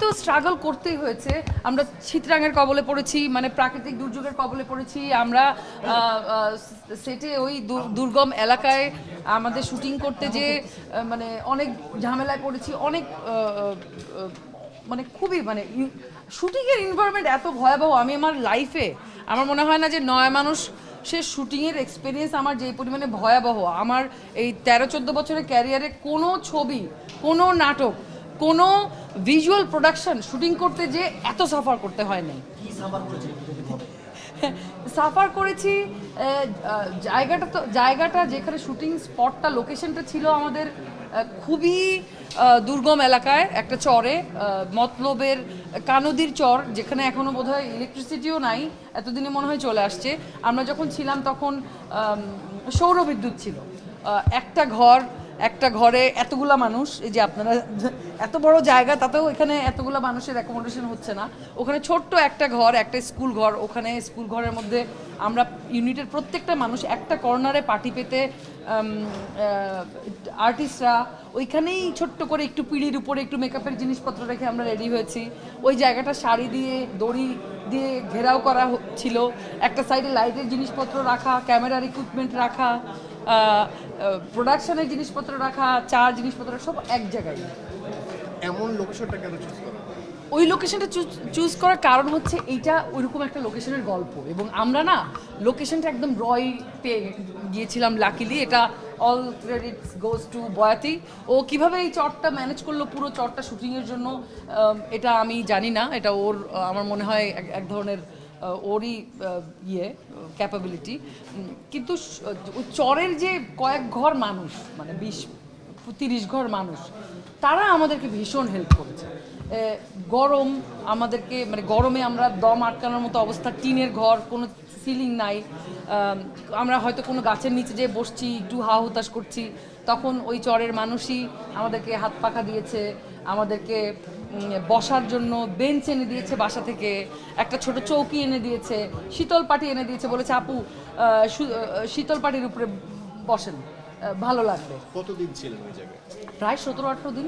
তো স্ট্রাগল করতেই হয়েছে, আমরা শীতরাঙের কবলে পড়েছি মানে প্রাকৃতিক দুর্যোগের কবলে পড়েছি, আমরা সেটে ওই দুর্গম এলাকায় আমাদের শুটিং করতে যে মানে অনেক ঝামেলায় পড়েছি, অনেক মানে খুবই মানে শুটিংয়ের এনভায়রনমেন্ট এত ভয়াবহ, আমি আমার লাইফে আমার মনে হয় না যে নয় মানুষ সে শুটিংয়ের এক্সপিরিয়েন্স আমার যে পরিমাণে ভয়াবহ। আমার এই তেরো, চোদ্দ বছরের ক্যারিয়ারে কোনো ছবি, কোনো নাটক, কোনো ভিজুয়াল প্রোডাকশন শুটিং করতে যে এত সাফার করতে হয় নাই। সাফার করেছি জায়গাটা তো জায়গাটা যেখানে শুটিং স্পটটা লোকেশনটা ছিল আমাদের খুবই দুর্গম এলাকায় একটা চরে মতলবের কানদির চর যেখানে এখনও বোধহয় ইলেকট্রিসিটিও নাই এতদিনে মনে হয় চলে আসছে। আমরা যখন ছিলাম তখন সৌরবিদ্যুৎ ছিল। একটা ঘর একটা ঘরে এতগুলা মানুষ, এই যে আপনারা এত বড় জায়গা, তাতেও এখানে এতগুলা মানুষের অ্যাকোমোডেশন হচ্ছে না। ওখানে ছোট্ট একটা ঘর, একটা স্কুল ঘর, ওখানে স্কুল ঘরের মধ্যে আমরা ইউনিটের প্রত্যেকটা মানুষ একটা কর্নারে পার্টি পেতে আর্টিস্টরা ওইখানেই ছোট্ট করে একটু পিড়ির উপরে একটু মেকআপের জিনিসপত্র রেখে আমরা রেডি হয়েছি। ওই জায়গাটা শাড়ি দিয়ে, দড়ি দিয়ে ঘেরাও করা ছিল। একটা সাইডে লাইটের জিনিসপত্র রাখা ক্যামেরার ইকুইপমেন্ট রাখা প্রোডাকশনের জিনিসপত্র রাখা চা জিনিসপত্র সব এক জায়গায়। এমন লোকেশনটা কেন চুজ করা? ওই লোকেশনটা চুজ করার কারণ হচ্ছে এইটা ওইরকম একটা লোকেশনের গল্প। এবং আমরা না লোকেশনটা একদম রয় পেয়ে গিয়েছিলাম লাকিলি এটা অল ক্রেডিটস গোজ টু বয়াতি ও কীভাবে এই চটটা ম্যানেজ করল পুরো চটটা শুটিংয়ের জন্য এটা আমি জানি না। এটা ওর আমার মনে হয় এক- এক ধরনের ওরই ইয়ে ক্যাপাবিলিটি কিন্তু চরের যে কয়েক ঘর মানুষ মানে বিশ, তিরিশ ঘর মানুষ, তারা আমাদেরকে ভীষণ হেল্প করেছে। গরম আমাদেরকে মানে গরমে আমরা দম আটকানোর মতো অবস্থা, টিনের ঘর, কোনো সিলিং নাই। আমরা হয়তো কোনো গাছের নিচে যেয়ে বসছি, একটু হা হুতাশ করছি। তখন ওই চরের মানুষই আমাদেরকে হাত পাখা দিয়েছে, আমাদেরকে বসার জন্য বেঞ্চ এনে দিয়েছে বাসা থেকে একটা ছোট চৌকি এনে দিয়েছে শীতল পাটি এনে দিয়েছে বলেছে আপু আহ, শীতল পাটির উপরে বসেন ভালো লাগবে। কতদিন ছিলেন ওই জায়গায়? প্রায় সতেরো আঠেরো দিন।